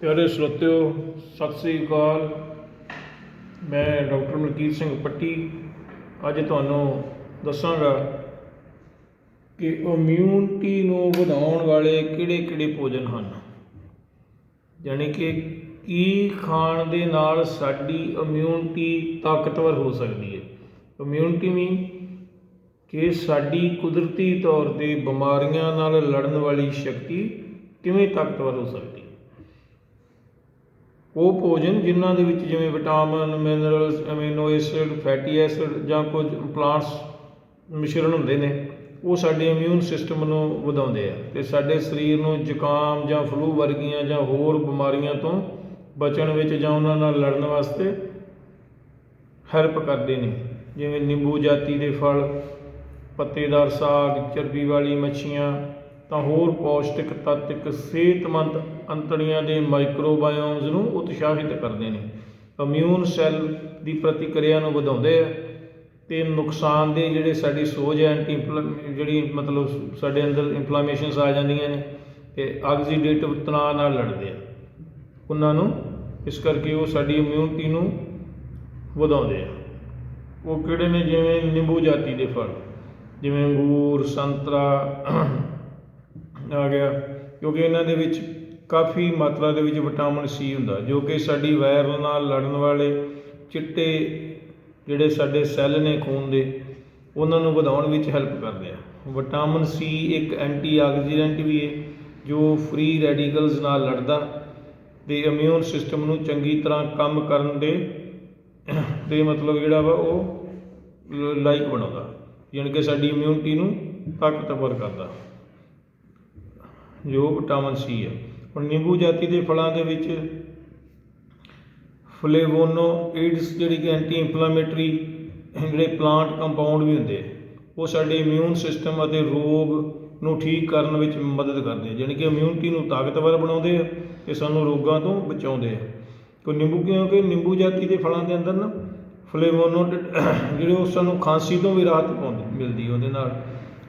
ਪਿਆਰੇ ਸਰੋਤਿਓ, ਸਤਿ ਸ੍ਰੀ ਅਕਾਲ। ਮੈਂ ਡਾਕਟਰ ਮਲਕੀਤ ਸਿੰਘ ਪੱਟੀ। ਅੱਜ ਤੁਹਾਨੂੰ ਦੱਸਾਂਗਾ ਕਿ ਇਮਿਊਨਿਟੀ ਨੂੰ ਵਧਾਉਣ ਵਾਲੇ ਕਿਹੜੇ-ਕਿਹੜੇ ਭੋਜਨ ਹਨ। ਯਾਨੀ ਕਿ ਕੀ ਖਾਣ ਦੇ ਨਾਲ ਸਾਡੀ ਇਮਿਊਨਿਟੀ ਤਾਕਤਵਰ ਹੋ ਸਕਦੀ ਹੈ? ਇਮਿਊਨਿਟੀ ਵੀ ਕਿ ਸਾਡੀ ਕੁਦਰਤੀ ਤੌਰ ਤੇ ਬਿਮਾਰੀਆਂ ਨਾਲ ਲੜਨ ਵਾਲੀ ਸ਼ਕਤੀ ਕਿਵੇਂ ਤਾਕਤਵਰ ਹੋ ਸਕਦੀ ਹੈ? ਉਹ ਭੋਜਨ ਜਿਨ੍ਹਾਂ ਦੇ ਵਿੱਚ ਜਿਵੇਂ vitamin, minerals amino acid, fatty acid ਜਾਂ ਕੁਝ ਪਲਾਂਟਸ ਮਿਸ਼ਰਣ ਹੁੰਦੇ ਨੇ, ਉਹ ਸਾਡੇ ਇਮਿਊਨ ਸਿਸਟਮ ਨੂੰ ਵਧਾਉਂਦੇ ਆ। ਤੇ ਸਾਡੇ ਸਰੀਰ ਨੂੰ ਜ਼ੁਕਾਮ ਜਾਂ ਫਲੂ ਵਰਗੀਆਂ ਜਾਂ ਹੋਰ ਬਿਮਾਰੀਆਂ ਤੋਂ ਬਚਣ ਵਿੱਚ ਜਾਂ ਉਹਨਾਂ ਨਾਲ ਲੜਨ ਵਾਸਤੇ ਹੈਲਪ ਕਰਦੇ ਨੇ। ਜਿਵੇਂ ਨਿੰਬੂ ਜਾਤੀ ਦੇ ਫਲ, ਪੱਤੇਦਾਰ ਸਾਗ, ਚਰਬੀ ਵਾਲੀ ਮੱਛੀਆਂ, ਤਾਂ ਹੋਰ ਪੌਸ਼ਟਿਕ ਤੱਤ ਇੱਕ ਸਿਹਤਮੰਦ ਅੰਤੜੀਆਂ ਦੇ ਮਾਈਕਰੋਬਾਇਓਮਸ ਨੂੰ ਉਤਸ਼ਾਹਿਤ ਕਰਦੇ ਨੇ। ਇਮਿਊਨ ਸੈੱਲ ਦੀ ਪ੍ਰਤੀਕਿਰਿਆ ਨੂੰ ਵਧਾਉਂਦੇ ਆ ਤੇ ਨੁਕਸਾਨਦੇ ਜਿਹੜੇ ਸਾਡੀ ਸੋਜ ਹੈ ਐਂਟੀ ਜਿਹੜੀ ਮਤਲਬ ਸਾਡੇ ਅੰਦਰ ਇਨਫਲੇਮੇਸ਼ਨਸ ਆ ਜਾਂਦੀਆਂ ਨੇ ਤੇ ਆਕਸੀਡੇਟਿਵ ਤਣਾਅ ਨਾਲ ਲੜਦੇ ਆ। ਉਹਨਾਂ ਨੂੰ ਇਸ ਕਰਕੇ ਉਹ ਸਾਡੀ ਇਮਿਊਨਿਟੀ ਨੂੰ ਵਧਾਉਂਦੇ ਆ। ਉਹ ਕਿਹੜੇ ਨੇ? ਜਿਵੇਂ ਨਿੰਬੂ ਜਾਤੀ ਦੇ ਫਲ। ਜਿਵੇਂ ਅੰਗੂਰ, ਸੰਤਰਾ ਆ ਗਿਆ। ਕਿਉਂਕਿ ਇਹਨਾਂ ਦੇ ਵਿੱਚ ਕਾਫੀ ਮਾਤਰਾ ਦੇ ਵਿੱਚ ਵਿਟਾਮਿਨ ਸੀ ਹੁੰਦਾ, ਜੋ ਕਿ ਸਾਡੀ ਵਾਇਰਲ ਨਾਲ ਲੜਨ ਵਾਲੇ ਚਿੱਟੇ ਜਿਹੜੇ ਸਾਡੇ ਸੈੱਲ ਨੇ ਖੂਨ ਦੇ, ਉਹਨਾਂ ਨੂੰ ਵਧਾਉਣ ਵਿੱਚ ਹੈਲਪ ਕਰਦੇ ਆ। ਵਿਟਾਮਿਨ ਸੀ ਇੱਕ ਐਂਟੀ ਆਕਸੀਡੈਂਟ ਵੀ ਹੈ ਜੋ ਫ੍ਰੀ ਰੈਡੀਕਲਸ ਨਾਲ ਲੜਦਾ ਤੇ ਇਮਿਊਨ ਸਿਸਟਮ ਨੂੰ ਚੰਗੀ ਤਰ੍ਹਾਂ ਕੰਮ ਕਰਨ ਦੇ ਤੇ ਮਤਲਬ ਜਿਹੜਾ ਵਾ ਉਹ ਲਾਈਕ ਬਣਾਉਂਦਾ ਯਾਨੀ ਕਿ ਸਾਡੀ ਇਮਿਊਨਿਟੀ ਨੂੰ ਤਾਕਤਵਰ ਕਰਦਾ, ਜੋ ਵਿਟਾਮਿਨ ਸੀ ਹੈ ਹੁਣ ਨਿੰਬੂ ਜਾਤੀ ਦੇ ਫਲਾਂ ਦੇ ਵਿੱਚ ਫਲੇਵੋਨੋਇਡਸ ਜਿਹੜੀ ਕਿ ਐਂਟੀ ਇਨਫਲਾਮੇਟਰੀ ਜਿਹੜੇ ਪਲਾਂਟ ਕੰਪਾਊਂਡ ਵੀ ਹੁੰਦੇ ਉਹ ਸਾਡੇ ਇਮਿਊਨ ਸਿਸਟਮ ਅਤੇ ਰੋਗ ਨੂੰ ਠੀਕ ਕਰਨ ਵਿੱਚ ਮਦਦ ਕਰਦੇ ਆ ਕਿ ਇਮਿਊਨਿਟੀ ਨੂੰ ਤਾਕਤਵਰ ਬਣਾਉਂਦੇ ਆ ਤੇ ਸਾਨੂੰ ਰੋਗਾਂ ਤੋਂ ਬਚਾਉਂਦੇ ਆ। ਕੋਈ ਨਿੰਬੂ ਕਿਉਂਕਿ ਨਿੰਬੂ ਜਾਤੀ ਦੇ ਫਲਾਂ ਦੇ ਅੰਦਰ ਨਾ ਫਲੇਵੋਨੋਇਡ ਜਿਹੜੇ ਉਹ ਸਾਨੂੰ ਖਾਂਸੀ ਤੋਂ ਵੀ ਰਾਹਤ ਪਾਉਂਦੇ, ਮਿਲਦੀ ਉਹਦੇ ਨਾਲ,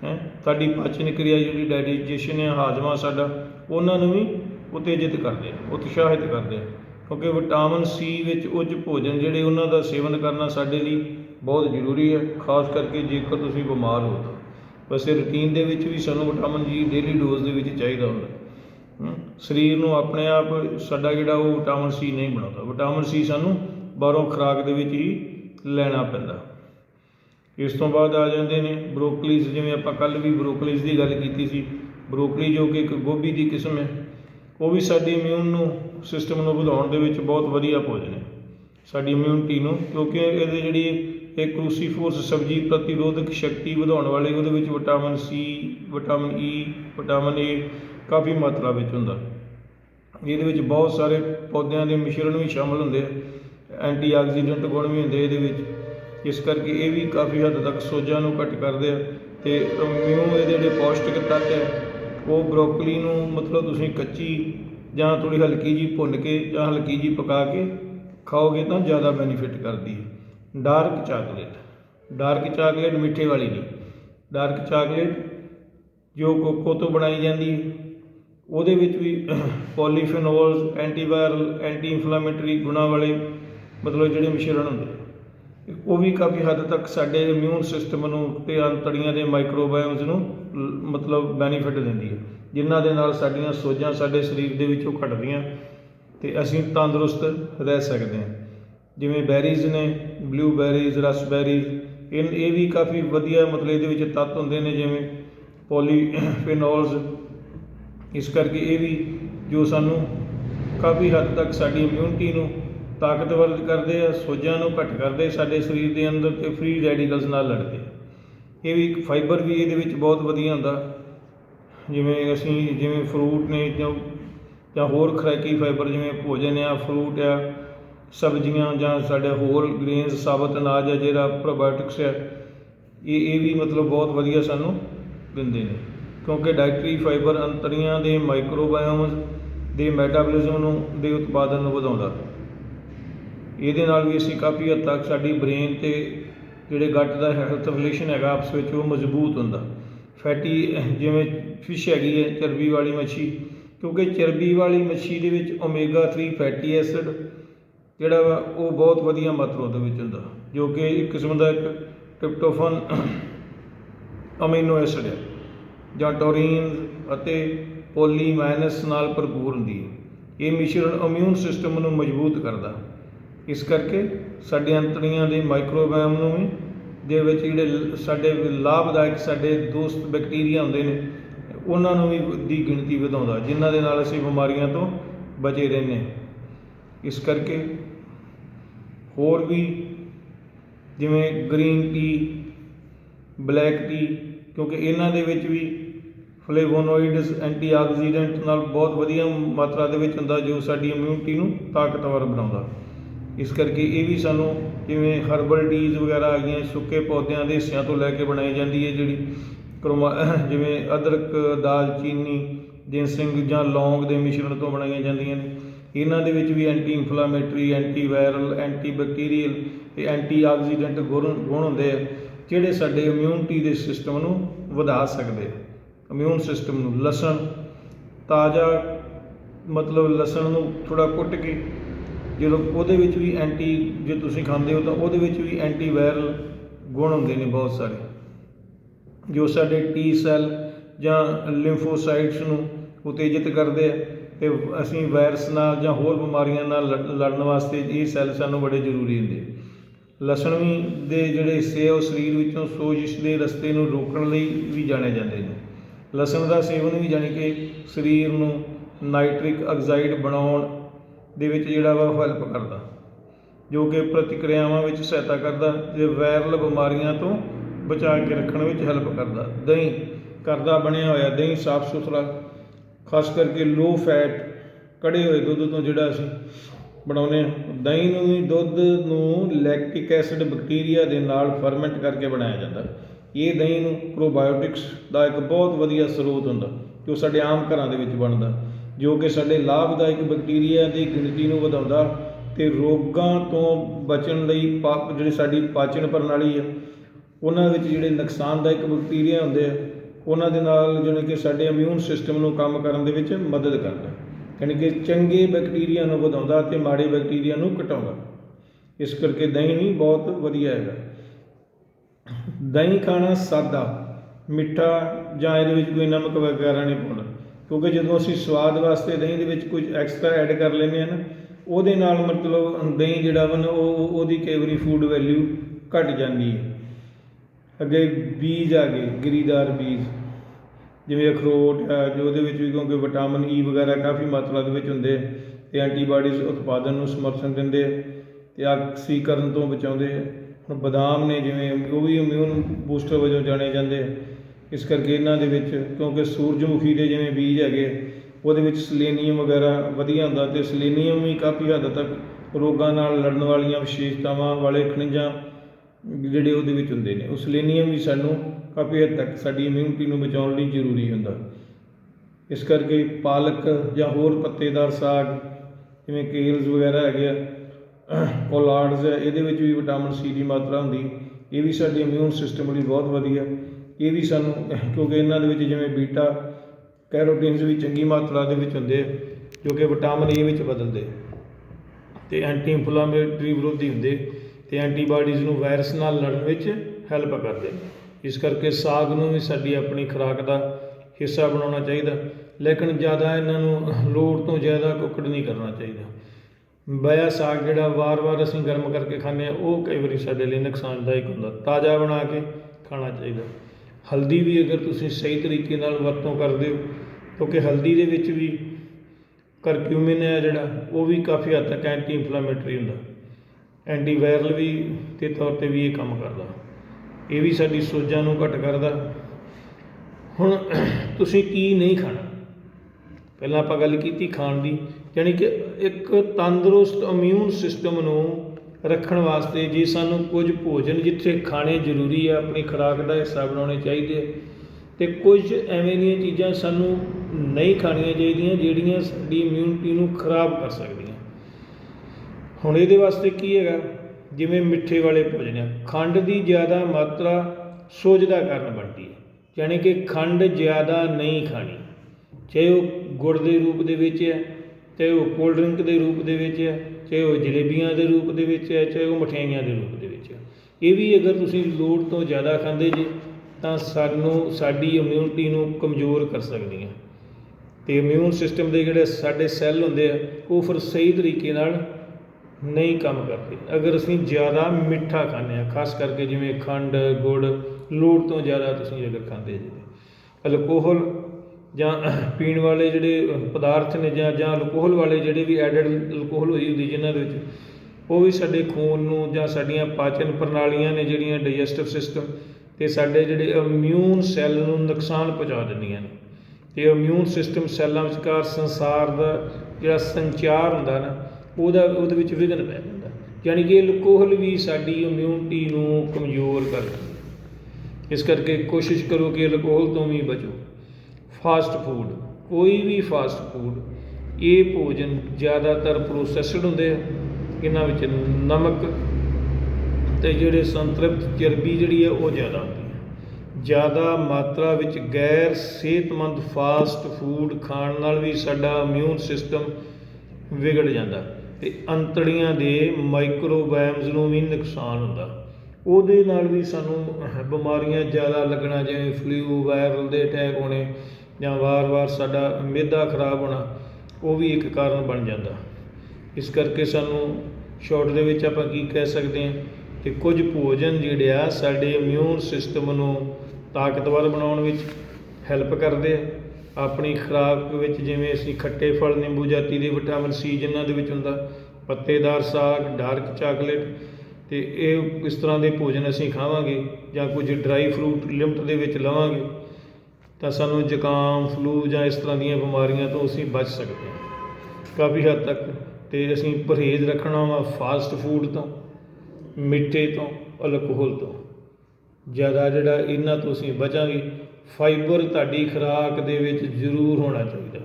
ਹੈ। ਸਾਡੀ ਪਾਚਨ ਕਿਰਿਆ ਜਿਹੜੀ ਡਾਈਜੈਸ਼ਨ ਹੈ ਹਾਜ਼ਮਾ ਸਾਡਾ, ਉਹਨਾਂ ਨੂੰ ਵੀ ਉਤੇਜਿਤ ਕਰਦੇ ਆ ਉਤਸ਼ਾਹਿਤ ਕਰਦੇ। ਆ ਕਿਉਂਕਿ ਵਿਟਾਮਿਨ ਸੀ ਵਿੱਚ ਉੱਚ ਭੋਜਨ ਜਿਹੜੇ ਉਹਨਾਂ ਦਾ ਸੇਵਨ ਕਰਨਾ ਸਾਡੇ ਲਈ ਬਹੁਤ ਜ਼ਰੂਰੀ ਹੈ, ਖਾਸ ਕਰਕੇ ਜੇਕਰ ਤੁਸੀਂ ਬਿਮਾਰ ਹੋ ਤਾਂ। ਵੈਸੇ ਰੂਟੀਨ ਦੇ ਵਿੱਚ ਵੀ ਸਾਨੂੰ ਵਿਟਾਮਿਨ ਜੀ ਡੇਲੀ ਡੋਜ਼ ਦੇ ਵਿੱਚ ਚਾਹੀਦਾ ਹੁੰਦਾ। ਸਰੀਰ ਨੂੰ ਆਪਣੇ ਆਪ ਸਾਡਾ ਜਿਹੜਾ ਉਹ ਵਿਟਾਮਿਨ ਸੀ ਨਹੀਂ ਬਣਾਉਂਦਾ। ਵਿਟਾਮਿਨ ਸੀ ਸਾਨੂੰ ਬਾਹਰੋਂ ਖੁਰਾਕ ਦੇ ਵਿੱਚ ਹੀ ਲੈਣਾ ਪੈਂਦਾ। ਇਸ ਤੋਂ ਬਾਅਦ ਆ ਜਾਂਦੇ ਨੇ ਬਰੋਕਲੀਜ਼, ਜਿਵੇਂ ਆਪਾਂ ਕੱਲ ਵੀ ਬਰੋਕਲੀਜ਼ ਦੀ ਗੱਲ ਕੀਤੀ ਸੀ। ਬਰੋਕਲੀ ਜੋ ਕਿ ਇੱਕ ਗੋਭੀ ਦੀ ਕਿਸਮ ਹੈ ਉਹ ਵੀ ਸਾਡੀ ਇਮਿਊਨ ਨੂੰ ਸਿਸਟਮ ਨੂੰ ਵਧਾਉਣ ਦੇ ਵਿੱਚ ਬਹੁਤ ਵਧੀਆ ਭੋਜਨ ਹੈ ਸਾਡੀ ਇਮਿਊਨਿਟੀ ਨੂੰ, ਕਿਉਂਕਿ ਇਹਦੇ ਜਿਹੜੀ ਇਹ ਕ੍ਰੂਸੀਫੋਰਸ ਸਬਜ਼ੀ ਪ੍ਰਤੀਰੋਧਕ ਸ਼ਕਤੀ ਵਧਾਉਣ ਵਾਲੇ, ਉਹਦੇ ਵਿੱਚ vitamin C vitamin E vitamin A ਕਾਫੀ ਮਾਤਰਾ ਵਿੱਚ ਹੁੰਦਾ। ਇਹਦੇ ਵਿੱਚ ਬਹੁਤ ਸਾਰੇ ਪੌਦਿਆਂ ਦੇ ਮਿਸ਼ਰਣ ਵੀ ਸ਼ਾਮਲ ਹੁੰਦੇ ਆ ਐਂਟੀਆਕਸੀਡੈਂਟ ਗੁਣ ਵੀ ਹੁੰਦੇ ਇਹਦੇ ਵਿੱਚ। ਇਸ ਕਰਕੇ ਇਹ ਵੀ ਕਾਫੀ ਹੱਦ ਤੱਕ ਸੋਜਾਂ ਨੂੰ ਘੱਟ ਕਰਦੇ ਆ ਤੇ ਮਿਊ ਇਹਦੇ ਜਿਹੜੇ ਪੌਸ਼ਟਿਕ ਤੱਤ ਹੈ ਉਹ ਬਰੋਕਲੀ ਨੂੰ ਮਤਲਬ ਤੁਸੀਂ ਕੱਚੀ ਜਾਂ ਥੋੜੀ ਹਲਕੀ ਜੀ ਭੁੰਨ ਕੇ ਜਾਂ ਹਲਕੀ ਜੀ ਪਕਾ ਕੇ ਖਾਓਗੇ ਤਾਂ ਜ਼ਿਆਦਾ ਬੈਨੀਫਿਟ ਕਰਦੀ ਹੈ। ਡਾਰਕ ਚਾਕਲੇਟ ਡਾਰਕ ਚਾਕਲੇਟ ਮਿੱਠੇ ਵਾਲੀ ਨਹੀਂ। ਡਾਰਕ ਚਾਕਲੇਟ ਜੋ ਕੋਕੋ ਤੋਂ ਬਣਾਈ ਜਾਂਦੀ ਹੈ। ਉਹਦੇ ਵਿੱਚ ਵੀ ਪੋਲੀਫੇਨੋਲਸ ਐਂਟੀਵਾਇਰਲ ਐਂਟੀ ਇਨਫਲਾਮੇਟਰੀ ਗੁਣਾਂ ਵਾਲੇ ਮਤਲਬ ਜਿਹੜੇ ਮਿਸ਼ਰਣ ਹੁੰਦੇ ਉਹ ਵੀ ਕਾਫੀ ਹੱਦ ਤੱਕ ਸਾਡੇ ਇਮਿਊਨ ਸਿਸਟਮ ਨੂੰ ਤੇ ਅੰਤੜੀਆਂ ਦੇ ਮਾਈਕਰੋਬਾਇਓਮਸ ਨੂੰ ਮਤਲਬ ਬੈਨੀਫਿਟ ਦਿੰਦੀ ਹੈ। ਜਿਨ੍ਹਾਂ ਦੇ ਨਾਲ ਸਾਡੀਆਂ ਸੋਜਾਂ ਸਾਡੇ ਸਰੀਰ ਦੇ ਵਿੱਚੋਂ ਘਟਦੀਆਂ ਤੇ ਅਸੀਂ ਤੰਦਰੁਸਤ ਰਹਿ ਸਕਦੇ ਹਾਂ। ਜਿਵੇਂ ਬੈਰੀਜ਼ ਨੇ ਬਲੂਬੈਰੀਜ਼ ਰਸਬੈਰੀਜ਼ ਇਹ ਇਹ ਵੀ ਕਾਫੀ ਵਧੀਆ ਮਤਲਬ ਇਹਦੇ ਵਿੱਚ ਤੱਤ ਹੁੰਦੇ ਨੇ ਜਿਵੇਂ ਪੋਲੀਫੇਨੋਲਸ ਇਸ ਕਰਕੇ ਇਹ ਵੀ ਜੋ ਸਾਨੂੰ ਕਾਫੀ ਹੱਦ ਤੱਕ ਸਾਡੀ ਇਮਿਊਨਿਟੀ ਨੂੰ ਤਾਕਤਵਰ ਕਰਦੇ ਆ ਸੋਜਾਂ ਨੂੰ ਘੱਟ ਕਰਦੇ, ਸਾਡੇ ਸਰੀਰ ਦੇ ਅੰਦਰ ਤੇ ਫ੍ਰੀ ਰੈਡੀਕਲਸ ਨਾਲ ਲੜਦੇ ਇਹ ਵੀ ਇੱਕ ਫਾਈਬਰ ਵੀ ਇਹਦੇ ਵਿੱਚ ਬਹੁਤ ਵਧੀਆ ਹੁੰਦਾ। ਜਿਵੇਂ ਅਸੀਂ, ਜਿਵੇਂ ਫਰੂਟ ਨੇ ਜਾਂ ਜਾਂ ਹੋਰ ਖੁਰਾਕੀ ਫਾਈਬਰ ਜਿਵੇਂ ਭੋਜਨ ਆ ਫਰੂਟ ਆ, ਸਬਜ਼ੀਆਂ ਜਾਂ ਸਾਡੇ ਹੋਰ ਗ੍ਰੇਨਸ ਸਾਬਤ ਅਨਾਜ ਆ, ਜਿਹੜਾ ਪ੍ਰੋਬਾਇਓਟਿਕਸ ਆ, ਇਹ ਇਹ ਵੀ ਮਤਲਬ ਬਹੁਤ ਵਧੀਆ ਸਾਨੂੰ ਦਿੰਦੇ ਨੇ। ਕਿਉਂਕਿ ਡਾਇਟਰੀ ਫਾਈਬਰ ਅੰਤਰੀਆਂ ਦੇ ਮਾਈਕਰੋਬਾਇਓਮਸ ਦੇ ਮੈਟਾਬੋਲਿਜ਼ਮ ਨੂੰ, ਦੇ ਉਤਪਾਦਨ ਨੂੰ ਵਧਾਉਂਦਾ। ਇਹਦੇ ਨਾਲ ਵੀ ਅਸੀਂ ਕਾਫੀ ਹੱਦ ਤੱਕ ਸਾਡੀ ਬ੍ਰੇਨ ਤੇ ਜਿਹੜੇ ਗੱਟ ਦਾ ਹੈਲਥ ਰਿਲੇਸ਼ਨ ਹੈਗਾ ਆਪਸ ਵਿੱਚ ਉਹ ਮਜ਼ਬੂਤ ਹੁੰਦਾ। ਫੈਟੀ ਜਿਵੇਂ ਫਿਸ਼ ਹੈਗੀ ਹੈ, ਚਰਬੀ ਵਾਲੀ ਮੱਛੀ, ਕਿਉਂਕਿ ਚਰਬੀ ਵਾਲੀ ਮੱਛੀ ਦੇ ਵਿੱਚ ਓਮੇਗਾ 3 ਫੈਟੀ ਐਸਿਡ ਜਿਹੜਾ ਵਾ, ਉਹ ਬਹੁਤ ਵਧੀਆ ਮਾਤਰਾ ਦੇ ਵਿੱਚ ਹੁੰਦਾ, ਜੋ ਕਿ ਇੱਕ ਕਿਸਮ ਦਾ ਇੱਕ ਟ੍ਰਿਪਟੋਫਨ ਅਮੀਨੋ ਐਸਿਡ ਹੈ। ਜਾਂ ਟੋਰੀਨ ਅਤੇ ਪੋਲੀਮਾਈਨਸ ਨਾਲ ਭਰਪੂਰ ਹੁੰਦੀ ਹੈ। ਇਹ ਮਿਸ਼ਰਣ ਇਮਿਊਨ ਸਿਸਟਮ ਨੂੰ ਮਜ਼ਬੂਤ ਕਰਦਾ। ਇਸ ਕਰਕੇ ਸਾਡੇ ਅੰਤੜੀਆਂ ਦੇ ਮਾਈਕਰੋਬਾਇਓਮ ਨੂੰ ਵੀ, ਦੇ ਵਿੱਚ ਜਿਹੜੇ ਲ- ਸਾਡੇ ਲਾਭਦਾਇਕ ਸਾਡੇ ਦੋਸਤ ਬੈਕਟੀਰੀਆ ਹੁੰਦੇ ਨੇ, ਉਹਨਾਂ ਨੂੰ ਵੀ ਦੀ ਗਿਣਤੀ ਵਧਾਉਂਦਾ, ਜਿਨ੍ਹਾਂ ਦੇ ਨਾਲ ਅਸੀਂ ਬਿਮਾਰੀਆਂ ਤੋਂ ਬਚੇ ਰਹਿੰਦੇ ਇਸ ਕਰਕੇ ਹੋਰ ਵੀ ਜਿਵੇਂ ਗ੍ਰੀਨ ਟੀ ਬਲੈਕ ਟੀ ਕਿਉਂਕਿ ਇਹਨਾਂ ਦੇ ਵਿੱਚ ਵੀ ਫਲੇਵੋਨੋਇਡਸ ਐਂਟੀਆਕਸੀਡੈਂਟ ਨਾਲ ਬਹੁਤ ਵਧੀਆ ਮਾਤਰਾ ਦੇ ਵਿੱਚ ਹੁੰਦਾ, ਜੋ ਸਾਡੀ ਇਮਿਊਨਿਟੀ ਨੂੰ ਤਾਕਤਵਰ ਬਣਾਉਂਦਾ। ਇਸ ਕਰਕੇ ਇਹ ਵੀ ਸਾਨੂੰ ਜਿਵੇਂ ਹਰਬਲ ਟੀਜ਼ ਵਗੈਰਾ ਆ ਗਈਆਂ, ਸੁੱਕੇ ਪੌਦਿਆਂ ਦੇ ਹਿੱਸਿਆਂ ਤੋਂ ਲੈ ਕੇ ਬਣਾਈ ਜਾਂਦੀ ਹੈ ਜਿਹੜੀ ਕਰੋਮਾ, ਜਿਵੇਂ ਅਦਰਕ ਦਾਲਚੀਨੀ ਜਿੰਸਿੰਗ ਜਾਂ ਲੌਂਗ ਦੇ ਮਿਸ਼ਰਣ ਤੋਂ ਬਣਾਈਆਂ ਜਾਂਦੀਆਂ ਨੇ। ਇਹਨਾਂ ਦੇ ਵਿੱਚ ਵੀ anti inflammatory anti viral anti bacterial ਤੇ ਐਂਟੀ ਆਕਸੀਡੈਂਟ ਗੁਣ ਗੁਣ ਹੁੰਦੇ ਆ, ਜਿਹੜੇ ਸਾਡੇ ਇਮਿਊਨਿਟੀ ਦੇ ਸਿਸਟਮ ਨੂੰ ਵਧਾ ਸਕਦੇ ਆ। ਇਮਿਊਨ ਸਿਸਟਮ ਨੂੰ, ਲਸਣ, ਤਾਜ਼ਾ ਮਤਲਬ ਲਸਣ ਨੂੰ ਥੋੜਾ ਕੁੱਟ ਕੇ ਜਦੋਂ ਉਹਦੇ ਵਿੱਚ ਵੀ ਐਂਟੀ ਜੇ ਤੁਸੀਂ ਖਾਂਦੇ ਹੋ ਤਾਂ ਉਹਦੇ ਵਿੱਚ ਵੀ ਐਂਟੀ ਵਾਇਰਲ ਗੁਣ ਹੁੰਦੇ ਨੇ ਬਹੁਤ ਸਾਰੇ। ਜੋ ਸਾਡੇ ਟੀ ਸੈੱਲ ਜਾਂ ਲਿੰਫੋਸਾਈਟਸ ਨੂੰ ਉਤੇਜਿਤ ਕਰਦੇ ਆ ਤੇ ਅਸੀਂ ਵਾਇਰਸ ਨਾਲ ਜਾਂ ਹੋਰ ਬਿਮਾਰੀਆਂ ਨਾਲ ਲੜ- ਲੜਨ ਵਾਸਤੇ ਇਹ ਸੈੱਲ ਸਾਨੂੰ ਬੜੇ ਜ਼ਰੂਰੀ ਹੁੰਦੇ ਲਸਣ ਵੀ ਦੇ ਜਿਹੜੇ ਹਿੱਸੇ ਆ, ਉਹ ਸਰੀਰ ਵਿੱਚੋਂ ਸੋਜਿਸ਼ ਦੇ ਰਸਤੇ ਨੂੰ ਰੋਕਣ ਲਈ ਵੀ ਜਾਣੇ ਜਾਂਦੇ ਨੇ। ਲਸਣ ਦਾ ਸੇਵਨ ਵੀ ਜਾਣੀ ਕਿ ਸਰੀਰ ਨੂੰ ਨਾਈਟ੍ਰਿਕ ਆਕਸਾਈਡ ਬਣਾਉਣ ਦੇ ਵਿੱਚ ਜਿਹੜਾ ਵਾ ਉਹ ਹੈਲਪ ਕਰਦਾ। ਜੋ ਕਿ ਪ੍ਰਤੀਕਿਰਿਆਵਾਂ ਵਿੱਚ ਸਹਾਇਤਾ ਕਰਦਾ, ਤੇ ਵਾਇਰਲ ਬਿਮਾਰੀਆਂ ਤੋਂ ਬਚਾ ਕੇ ਰੱਖਣ ਵਿੱਚ ਹੈਲਪ ਕਰਦਾ। ਦਹੀਂ ਘਰ ਦਾ ਬਣਿਆ ਹੋਇਆ ਦਹੀਂ ਸਾਫ਼ ਸੁਥਰਾ, ਖਾਸ ਕਰਕੇ ਲੋ ਫੈਟ ਕੜੇ ਹੋਏ ਦੁੱਧ ਤੋਂ ਜਿਹੜਾ ਅਸੀਂ ਬਣਾਉਂਦੇ ਹਾਂ, ਦਹੀਂ ਨੂੰ ਵੀ ਦੁੱਧ ਨੂੰ ਲੈਕਟਿਕ ਐਸਿਡ ਬੈਕਟੀਰੀਆ ਦੇ ਨਾਲ ਫਰਮੈਂਟ ਕਰਕੇ ਬਣਾਇਆ ਜਾਂਦਾ। ਇਹ ਦਹੀਂ ਨੂੰ ਪ੍ਰੋਬਾਇਓਟਿਕਸ ਦਾ ਇੱਕ ਬਹੁਤ ਵਧੀਆ ਸਰੋਤ ਹੁੰਦਾ, ਜੋ ਸਾਡੇ ਆਮ ਘਰਾਂ ਦੇ ਵਿੱਚ ਬਣਦਾ। ਜੋ ਕਿ ਸਾਡੇ ਲਾਭਦਾਇਕ ਬੈਕਟੀਰੀਆ ਦੀ ਗਿਣਤੀ ਨੂੰ ਵਧਾਉਂਦਾ ਤੇ ਰੋਗਾਂ ਤੋਂ ਬਚਣ ਲਈ ਪਾ- ਜਿਹੜੀ ਸਾਡੀ ਪਾਚਨ ਪ੍ਰਣਾਲੀ ਹੈ ਉਹਨਾਂ ਵਿੱਚ ਜਿਹੜੇ ਨੁਕਸਾਨਦਾਇਕ ਬੈਕਟੀਰੀਆ ਹੁੰਦੇ ਆ, ਉਹਨਾਂ ਦੇ ਨਾਲ ਜਾਣੀ ਕਿ ਸਾਡੇ ਇਮਿਊਨ ਸਿਸਟਮ ਨੂੰ ਕੰਮ ਕਰਨ ਦੇ ਵਿੱਚ ਮਦਦ ਕਰਦਾ ਯਾਨੀ ਕਿ ਚੰਗੇ ਬੈਕਟੀਰੀਆ ਨੂੰ ਵਧਾਉਂਦਾ ਤੇ ਮਾੜੇ ਬੈਕਟੀਰੀਆ ਨੂੰ ਘਟਾਉਂਦਾ। ਇਸ ਕਰਕੇ ਦਹੀਂ ਨਹੀਂ ਬਹੁਤ ਵਧੀਆ ਹੈਗਾ। ਦਹੀਂ ਖਾਣਾ ਸਾਦਾ, ਮਿੱਠਾ ਜਾਂ ਇਹਦੇ ਵਿੱਚ ਕੋਈ ਨਮਕ ਵਗੈਰਾ ਨਹੀਂ ਪਾਉਣਾ ਕਿਉਂਕਿ ਜਦੋਂ ਅਸੀਂ ਸਵਾਦ ਵਾਸਤੇ ਦਹੀਂ ਦੇ ਵਿੱਚ ਕੁਝ ਐਕਸਟਰਾ ਐਡ ਕਰ ਲੈਂਦੇ ਹਾਂ ਨਾ, ਉਹਦੇ ਨਾਲ ਮਤਲਬ ਦਹੀਂ ਜਿਹੜਾ ਵਾ ਨਾ, ਉਹ, ਉਹਦੀ ਕਈ ਵਾਰੀ ਫੂਡ ਵੈਲਿਊ ਘਟ ਜਾਂਦੀ ਹੈ। ਅੱਗੇ ਬੀਜ ਆ ਗਏ, ਗਿਰੀਦਾਰ ਬੀਜ। ਜਿਵੇਂ ਅਖਰੋਟ ਹੈ ਜੋ ਉਹਦੇ ਵਿੱਚ ਵੀ ਕਿਉਂਕਿ ਵਿਟਾਮਿਨ ਈ e ਵਗੈਰਾ ਕਾਫੀ ਮਾਤਰਾ ਦੇ ਵਿੱਚ ਹੁੰਦੇ ਆ, ਤੇ ਐਂਟੀਬਾਡੀਜ਼ ਉਤਪਾਦਨ ਨੂੰ ਸਮਰਥਨ ਦਿੰਦੇ ਆ, ਤੇ ਆਕਸੀਕਰਨ ਤੋਂ ਬਚਾਉਂਦੇ ਹੁਣ ਬਦਾਮ ਨੇ ਜਿਵੇਂ, ਉਹ ਵੀ ਇਮਿਊਨ ਬੂਸਟਰ ਵਜੋਂ ਜਾਣੇ ਜਾਂਦੇ ਇਸ ਕਰਕੇ ਇਹਨਾਂ ਦੇ ਵਿੱਚ ਕਿਉਂਕਿ ਸੂਰਜਮੁਖੀ ਦੇ ਜਿਵੇਂ ਬੀਜ ਹੈਗੇ ਆ, ਉਹਦੇ ਵਿੱਚ ਸਲੇਨੀਅਮ ਵਗੈਰਾ ਵਧੀਆ ਹੁੰਦਾ ਤੇ ਸਲੇਨੀਅਮ ਵੀ ਕਾਫੀ ਹੱਦ ਤੱਕ ਰੋਗਾਂ ਨਾਲ ਲੜਨ ਵਾਲੀਆਂ ਵਿਸ਼ੇਸ਼ਤਾਵਾਂ ਵਾਲੇ ਖਣਿਜਾਂ ਜਿਹੜੇ ਉਹਦੇ ਵਿੱਚ ਹੁੰਦੇ ਨੇ। ਉਹ ਸਲੇਨੀਅਮ ਵੀ ਸਾਨੂੰ ਕਾਫੀ ਹੱਦ ਤੱਕ ਸਾਡੀ ਇਮਿਊਨਿਟੀ ਨੂੰ ਬਚਾਉਣ ਲਈ ਜ਼ਰੂਰੀ ਹੁੰਦਾ। ਇਸ ਕਰਕੇ ਪਾਲਕ ਜਾਂ ਹੋਰ ਪੱਤੇਦਾਰ ਸਾਗ ਜਿਵੇਂ ਕੇਲਸ ਵਗੈਰਾ ਹੈਗੇ ਆ ਕੋਲਾਰਡਸ ਹੈ ਇਹਦੇ ਵਿੱਚ ਵੀ ਵਿਟਾਮਿਨ ਸੀ ਦੀ ਮਾਤਰਾ ਹੁੰਦੀ। ਇਹ ਵੀ ਸਾਡੇ ਇਮਿਊਨ ਸਿਸਟਮ ਲਈ ਬਹੁਤ ਵਧੀਆ। ਇਹ ਵੀ ਸਾਨੂੰ, ਕਿਉਂਕਿ ਇਹਨਾਂ ਦੇ ਵਿੱਚ ਜਿਵੇਂ ਬੀਟਾ, ਕੈਰੋਟਿਨਸ ਵੀ ਚੰਗੀ ਮਾਤਰਾ ਦੇ ਵਿੱਚ ਹੁੰਦੇ ਜੋ ਕਿ ਵਿਟਾਮਿਨ ਏ ਵਿੱਚ ਬਦਲਦੇ ਤੇ ਐਂਟੀ ਇਨਫਲਾਮੇਟਰੀ ਵਿਰੋਧੀ ਹੁੰਦੇ ਤੇ ਐਂਟੀਬਾਡੀਜ਼ ਨੂੰ ਵਾਇਰਸ ਨਾਲ ਲੜਨ ਵਿੱਚ ਹੈਲਪ ਕਰਦੇ ਇਸ ਕਰਕੇ ਸਾਗ ਨੂੰ ਵੀ ਸਾਡੀ ਆਪਣੀ ਖੁਰਾਕ ਦਾ ਹਿੱਸਾ ਬਣਾਉਣਾ ਚਾਹੀਦਾ। ਲੇਕਿਨ ਜ਼ਿਆਦਾ ਇਹਨਾਂ ਨੂੰ ਲੋੜ ਤੋਂ ਜ਼ਿਆਦਾ ਕੁੱਕੜ ਨਹੀਂ ਕਰਨਾ ਚਾਹੀਦਾ। ਬਿਆ ਸਾਗ ਜਿਹੜਾ ਵਾਰ-ਵਾਰ ਅਸੀਂ ਗਰਮ ਕਰਕੇ ਖਾਂਦੇ ਆ, ਉਹ ਕਈ ਵਾਰੀ ਸਾਡੇ ਲਈ ਨੁਕਸਾਨਦਾਇਕ ਹੁੰਦਾ। ਤਾਜ਼ਾ ਬਣਾ ਕੇ ਖਾਣਾ ਚਾਹੀਦਾ। ਹਲਦੀ ਵੀ ਅਗਰ ਤੁਸੀਂ ਸਹੀ ਤਰੀਕੇ ਨਾਲ ਵਰਤੋਂ ਕਰਦੇ ਹੋ, ਕਿਉਂਕਿ ਹਲਦੀ ਦੇ ਵਿੱਚ ਵੀ ਕਰਕਿਊਮਿਨ ਹੈ ਜਿਹੜਾ, ਉਹ ਵੀ ਕਾਫੀ ਹੱਦ ਤੱਕ ਐਂਟੀ ਇਨਫਲਾਮੇਟਰੀ ਹੁੰਦਾ। ਐਂਟੀ ਵਾਇਰਲ ਵੀ ਦੇ ਤੌਰ ਤੇ ਵੀ ਇਹ ਕੰਮ ਕਰਦਾ। ਇਹ ਵੀ ਸਾਡੀ ਸੋਜਾਂ ਨੂੰ ਘੱਟ ਕਰਦਾ। ਹੁਣ ਤੁਸੀਂ ਕੀ ਨਹੀਂ ਖਾਣਾ? ਪਹਿਲਾਂ ਆਪਾਂ ਗੱਲ ਕੀਤੀ ਖਾਣ ਦੀ ਯਾਨੀ ਕਿ ਇੱਕ ਤੰਦਰੁਸਤ ਇਮਿਊਨ ਸਿਸਟਮ ਨੂੰ ਰੱਖਣ ਵਾਸਤੇ ਜੇ ਸਾਨੂੰ ਕੁਝ ਭੋਜਨ ਜਿੱਥੇ ਖਾਣੇ ਜ਼ਰੂਰੀ ਆ, ਆਪਣੀ ਖੁਰਾਕ ਦਾ ਹਿੱਸਾ ਬਣਾਉਣੇ ਚਾਹੀਦੇ ਅਤੇ ਕੁਝ ਐਵੇਂ ਦੀਆਂ ਚੀਜ਼ਾਂ ਸਾਨੂੰ ਨਹੀਂ ਖਾਣੀਆਂ ਚਾਹੀਦੀਆਂ, ਜਿਹੜੀਆਂ ਸਾਡੀ ਇਮਿਊਨਿਟੀ ਨੂੰ ਖਰਾਬ ਕਰ ਸਕਦੀਆਂ। ਹੁਣ ਇਹਦੇ ਵਾਸਤੇ ਕੀ ਹੈਗਾ? ਜਿਵੇਂ ਮਿੱਠੇ ਵਾਲੇ ਭੋਜਨ ਆ, ਖੰਡ ਦੀ ਜ਼ਿਆਦਾ ਮਾਤਰਾ ਸੋਜ ਦਾ ਕਾਰਨ ਬਣਦੀ ਹੈ ਯਾਨੀ ਕਿ ਖੰਡ ਜ਼ਿਆਦਾ ਨਹੀਂ ਖਾਣੀ। ਚਾਹੇ ਉਹ ਗੁੜ ਦੇ ਰੂਪ ਦੇ ਵਿੱਚ ਹੈ ਚਾਹੇ ਉਹ ਕੋਲਡ ਡਰਿੰਕ ਦੇ ਰੂਪ ਦੇ ਵਿੱਚ ਹੈ ਚਾਹੇ ਉਹ ਜਲੇਬੀਆਂ ਦੇ ਰੂਪ ਦੇ ਵਿੱਚ ਹੈ, ਚਾਹੇ ਉਹ ਮਠਿਆਈਆਂ ਦੇ ਰੂਪ ਦੇ ਵਿੱਚ ਹੈ। ਇਹ ਵੀ ਅਗਰ ਤੁਸੀਂ ਲੋੜ ਤੋਂ ਜ਼ਿਆਦਾ ਖਾਂਦੇ ਜੇ, ਤਾਂ ਸਾਨੂੰ, ਸਾਡੀ ਇਮਿਊਨਿਟੀ ਨੂੰ ਕਮਜ਼ੋਰ ਕਰ ਸਕਦੀਆਂ ਤੇ ਇਮਿਊਨ ਸਿਸਟਮ ਦੇ ਜਿਹੜੇ ਸਾਡੇ ਸੈੱਲ ਹੁੰਦੇ ਆ, ਉਹ ਫਿਰ ਸਹੀ ਤਰੀਕੇ ਨਾਲ ਨਹੀਂ ਕੰਮ ਕਰਦੇ। ਅਗਰ ਅਸੀਂ ਜ਼ਿਆਦਾ ਮਿੱਠਾ ਖਾਂਦੇ ਆ ਖਾਸ ਕਰਕੇ ਜਿਵੇਂ ਖੰਡ, ਗੁੜ, ਲੋੜ ਤੋਂ ਜ਼ਿਆਦਾ ਤੁਸੀਂ ਅਗਰ ਖਾਂਦੇ ਜੀ। ਅਲਕੋਹਲ ਜਾਂ ਪੀਣ ਵਾਲੇ ਜਿਹੜੇ ਪਦਾਰਥ ਨੇ ਜਾਂ ਜਾਂ ਅਲਕੋਹਲ ਵਾਲੇ ਜਿਹੜੇ ਵੀ ਐਡਡ ਅਲਕੋਹਲ ਹੋਈ ਹੁੰਦੀ ਜਿਨ੍ਹਾਂ ਦੇ ਵਿੱਚ, ਉਹ ਵੀ ਸਾਡੇ ਖੂਨ ਨੂੰ ਜਾਂ ਸਾਡੀਆਂ ਪਾਚਨ ਪ੍ਰਣਾਲੀਆਂ ਨੇ ਜਿਹੜੀਆਂ ਡਾਈਜੈਸਟਿਵ ਸਿਸਟਮ ਤੇ ਸਾਡੇ ਜਿਹੜੇ ਇਮਿਊਨ ਸੈੱਲ ਨੂੰ ਨੁਕਸਾਨ ਪਹੁੰਚਾ ਦਿੰਦੀਆਂ ਨੇ। ਤੇ ਇਮਿਊਨ ਸਿਸਟਮ ਸੈੱਲਾਂ ਵਿਚਕਾਰ ਸੰਸਾਰ ਦਾ ਜਿਹੜਾ ਸੰਚਾਰ ਹੁੰਦਾ ਨਾ, ਉਹਦਾ ਉਹਦੇ ਵਿੱਚ ਵਿਘਨ ਪੈ ਜਾਂਦਾ। ਯਾਨੀ ਕਿ ਅਲਕੋਹਲ ਵੀ ਸਾਡੀ ਇਮਿਊਨਿਟੀ ਨੂੰ ਕਮਜ਼ੋਰ ਕਰ ਦਿੰਦਾ ਇਸ ਕਰਕੇ ਕੋਸ਼ਿਸ਼ ਕਰੋ ਕਿ ਅਲਕੋਹਲ ਤੋਂ ਵੀ ਬਚੋ। ਫਾਸਟ ਫੂਡ, ਕੋਈ ਵੀ ਫਾਸਟ ਫੂਡ, ਇਹ ਭੋਜਨ ਜ਼ਿਆਦਾਤਰ ਪ੍ਰੋਸੈਸਡ ਹੁੰਦੇ ਆ। ਇਹਨਾਂ ਵਿੱਚ ਨਮਕ ਤੇ ਜਿਹੜੇ ਸੰਤ੍ਰਿਪਤ ਚਰਬੀ ਜਿਹੜੀ ਹੈ ਉਹ ਜ਼ਿਆਦਾ ਹੁੰਦੀ ਹੈ ਜ਼ਿਆਦਾ ਮਾਤਰਾ ਵਿੱਚ ਗੈਰ ਸਿਹਤਮੰਦ ਫਾਸਟ ਫੂਡ ਖਾਣ ਨਾਲ ਵੀ ਸਾਡਾ ਇਮਿਊਨ ਸਿਸਟਮ ਵਿਗੜ ਜਾਂਦਾ ਤੇ ਅੰਤੜੀਆਂ ਦੇ ਮਾਈਕਰੋਬਾਇਮਸ ਨੂੰ ਵੀ ਨੁਕਸਾਨ ਹੁੰਦਾ। ਉਹਦੇ ਨਾਲ ਵੀ ਸਾਨੂੰ ਬਿਮਾਰੀਆਂ ਜ਼ਿਆਦਾ ਲੱਗਣਾ ਜਿਵੇਂ ਫਲੂ ਵਾਇਰਲ ਦੇ ਅਟੈਕ ਹੋਣੇ ਜਾਂ ਵਾਰ-ਵਾਰ ਸਾਡਾ ਮਿਹਦਾ ਖਰਾਬ ਹੋਣਾ, ਉਹ ਵੀ ਇੱਕ ਕਾਰਨ ਬਣ ਜਾਂਦਾ। ਇਸ ਕਰਕੇ ਸਾਨੂੰ ਸ਼ਾਰਟ ਦੇ ਵਿੱਚ ਆਪਾਂ ਕੀ ਕਹਿ ਸਕਦੇ ਹਾਂ ਕਿ ਕੁਝ ਭੋਜਨ ਜਿਹੜੇ ਆ, ਸਾਡੇ ਇਮਿਊਨ ਸਿਸਟਮ ਨੂੰ ਤਾਕਤਵਰ ਬਣਾਉਣ ਵਿੱਚ ਹੈਲਪ ਕਰਦੇ ਆ। ਆਪਣੀ ਖੁਰਾਕ ਵਿੱਚ ਜਿਵੇਂ ਅਸੀਂ ਖੱਟੇ ਫਲ, ਨਿੰਬੂ ਜਾਤੀ ਦੇ ਵਿਟਾਮਿਨ ਸੀ ਜਿਨ੍ਹਾਂ ਦੇ ਵਿੱਚ ਹੁੰਦਾ, ਪੱਤੇਦਾਰ ਸਾਗ ਡਾਰਕ ਚਾਕਲੇਟ ਤੇ ਇਹ ਇਸ ਤਰ੍ਹਾਂ ਦੇ ਭੋਜਨ ਅਸੀਂ ਖਾਵਾਂਗੇ ਜਾਂ ਕੁਝ ਡਰਾਈ ਫਰੂਟ ਲਿਮਟ ਦੇ ਵਿੱਚ ਲਵਾਂਗੇ। ਤਾਂ ਸਾਨੂੰ ਜ਼ੁਕਾਮ, ਫਲੂ ਜਾਂ ਇਸ ਤਰ੍ਹਾਂ ਦੀਆਂ ਬਿਮਾਰੀਆਂ ਤੋਂ ਅਸੀਂ ਬਚ ਸਕਦੇ ਹਾਂ। ਕਾਫੀ ਹੱਦ ਤੱਕ ਤੇ ਅਸੀਂ ਪਰਹੇਜ਼ ਰੱਖਣਾ ਵਾ ਫਾਸਟ ਫੂਡ ਤੋਂ, ਮਿੱਠੇ ਤੋਂ ਅਲਕੋਹਲ ਤੋਂ। ਜ਼ਿਆਦਾ ਜਿਹੜਾ ਇਹਨਾਂ ਤੋਂ ਅਸੀਂ ਬਚਾਂਗੇ ਫਾਈਬਰ ਤੁਹਾਡੀ ਖੁਰਾਕ ਦੇ ਵਿੱਚ ਜ਼ਰੂਰ ਹੋਣਾ ਚਾਹੀਦਾ।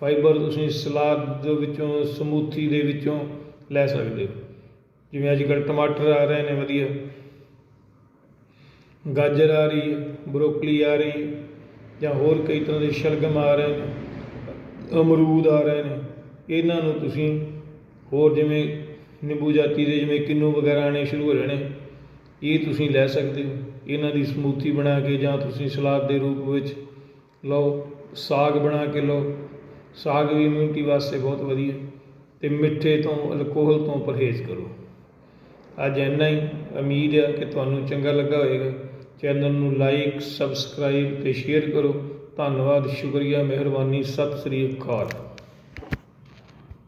ਫਾਈਬਰ ਤੁਸੀਂ ਸਲਾਦ ਦੇ ਵਿੱਚੋਂ, ਸਮੂਥੀ ਦੇ ਵਿੱਚੋਂ ਲੈ ਸਕਦੇ ਹੋ। ਜਿਵੇਂ ਅੱਜ ਕੱਲ੍ਹ ਟਮਾਟਰ ਆ ਰਹੇ ਨੇ ਵਧੀਆ। ਗਾਜਰ ਆ ਰਹੀ ਹੈ, ਬਰੋਕਲੀ ਆ ਰਹੀ ਹੈ ਜਾਂ ਹੋਰ ਕਈ ਤਰ੍ਹਾਂ ਦੇ ਸ਼ਲਗਮ ਆ ਰਹੇ ਨੇ, ਅਮਰੂਦ ਆ ਰਹੇ ਨੇ, ਇਹਨਾਂ ਨੂੰ ਤੁਸੀਂ ਹੋਰ ਜਿਵੇਂ ਨਿੰਬੂ ਜਾਤੀ ਦੇ ਜਿਵੇਂ ਕਿੰਨੂ ਵਗੈਰਾ ਆਉਣੇ ਸ਼ੁਰੂ ਹੋ ਜਾਣੇ, ਇਹ ਤੁਸੀਂ ਲੈ ਸਕਦੇ ਹੋ। ਇਹਨਾਂ ਦੀ ਸਮੂਥੀ ਬਣਾ ਕੇ ਜਾਂ ਤੁਸੀਂ ਸਲਾਦ ਦੇ ਰੂਪ ਵਿੱਚ ਲਓ, ਸਾਗ ਬਣਾ ਕੇ ਲਓ। ਸਾਗ ਵੀ ਇਮਿਊਨਿਟੀ ਵਾਸਤੇ ਬਹੁਤ ਵਧੀਆ, ਤੇ ਮਿੱਠੇ ਤੋਂ ਅਲਕੋਹਲ ਤੋਂ ਪਰਹੇਜ਼ ਕਰੋ। ਅੱਜ ਇੰਨਾ ਹੀ, ਉਮੀਦ ਹੈ ਕਿ ਤੁਹਾਨੂੰ ਚੰਗਾ ਲੱਗਾ ਹੋਵੇਗਾ। ਚੈਨਲ ਨੂੰ ਲਾਈਕ ਸਬਸਕ੍ਰਾਈਬ ਤੇ ਸ਼ੇਅਰ ਕਰੋ। ਧੰਨਵਾਦ ਸ਼ੁਕਰੀਆ ਮਿਹਰਬਾਨੀ ਸਤਿ ਸ੍ਰੀ ਅਕਾਲ।